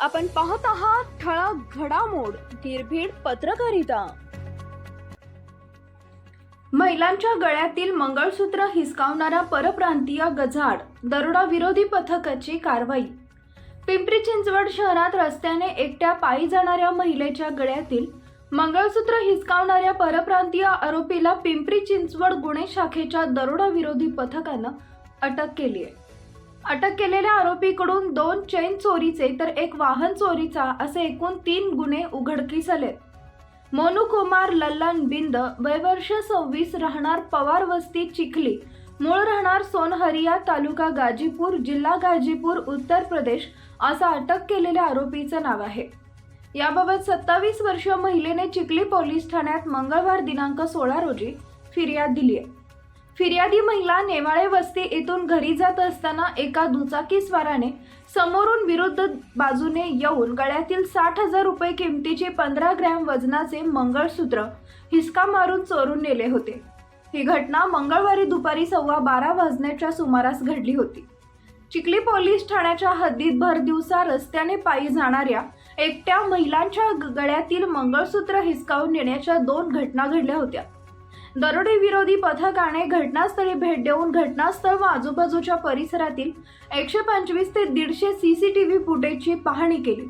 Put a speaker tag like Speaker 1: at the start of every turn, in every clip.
Speaker 1: आपण पाहत आहात ठळक घडामोड निर्भीड पत्रकारिता. महिलांच्या गळ्यातील मंगळसूत्र हिसकावणारा परप्रांतीय गजाड दरोडा विरोधी पथकाची कारवाई. पिंपरी चिंचवड शहरात रस्त्याने एकट्या पायी जाणाऱ्या महिलेच्या गळ्यातील मंगळसूत्र हिसकावणाऱ्या परप्रांतीय आरोपीला पिंपरी चिंचवड गुन्हे शाखेच्या दरोडा विरोधी पथकानं अटक केली आहे अटक केलेल्या आरोपीकडून दोन चैन चोरीचे तर एक वाहन चोरीचा असे एकूण तीन गुन्हे उघडकीस आले मोनू कुमार लल्लन बिंद वयवर्ष सव्वीस राहणार पवार वस्ती चिखली मूळ राहणार सोनहरिया तालुका गाजीपूर जिल्हा गाजीपूर उत्तर प्रदेश असं अटक केलेल्या आरोपीचं नाव आहे. याबाबत सत्तावीस वर्षीय महिलेने चिखली पोलीस ठाण्यात मंगळवार दिनांक सोळा रोजी फिर्याद दिली आहे फिर्यादी महिला नेवाळे वस्ती येथून घरी जात असताना एका दुचाकीस्वाराने समोरून विरुद्ध बाजूने येऊन गळ्यातील साठ हजार रुपये किमतीचे पंधरा ग्रॅम वजनाचे मंगळसूत्र हिसका मारून चोरून नेले होते. ही घटना मंगळवारी दुपारी सव्वा बारा वाजण्याच्या सुमारास घडली होती. चिखली पोलीस ठाण्याच्या हद्दीत भर दिवसा रस्त्याने पायी जाणाऱ्या एकट्या महिलांच्या गळ्यातील मंगळसूत्र हिसकावून नेण्याच्या दोन घटना घडल्या होत्या. दरोडे विरोधी पथकाने घटनास्थळी भेट देऊन घटनास्थळ व आजूबाजूच्या परिसरातील एकशे पंचवीस ते दीडशे सी सी टी व्ही फुटेजची पाहणी केली.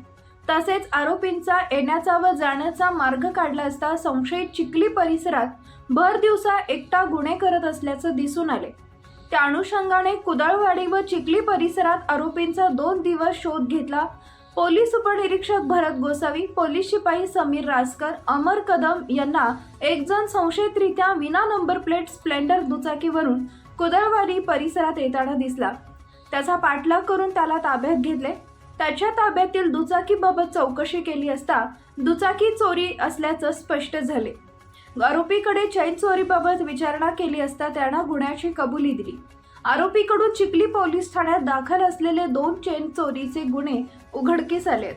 Speaker 1: तसेच आरोपींचा येण्याचा व जाण्याचा मार्ग काढला असता संशयित चिखली परिसरात भर दिवसा एकटा गुन्हे करत असल्याचं दिसून आले. त्या अनुषंगाने कुदळवाडी व चिखली परिसरात आरोपींचा दोन दिवस शोध घेतला पोलीस उपनिरीक्षक भरत गोसावी पोलीस शिपाई समीर रासकर अमर कदम यांना एक जण संशयितरित्या विना नंबर प्लेट स्प्लेंडर दुचाकीवरून कुदळवाडी परिसरात येताना दिसला. त्याचा पाठलाग करून त्याला ताब्यात घेतले. त्याच्या ताब्यातील दुचाकीबाबत चौकशी केली असता दुचाकी चोरी असल्याचं स्पष्ट झाले. आरोपीकडे चैन चोरीबाबत विचारणा केली असता त्यानं गुन्ह्याची कबुली दिली. आरोपीकडून चिखली पोलीस ठाण्यात दाखल असलेले दोन चेन चोरीचे गुन्हे उघडकीस आलेत.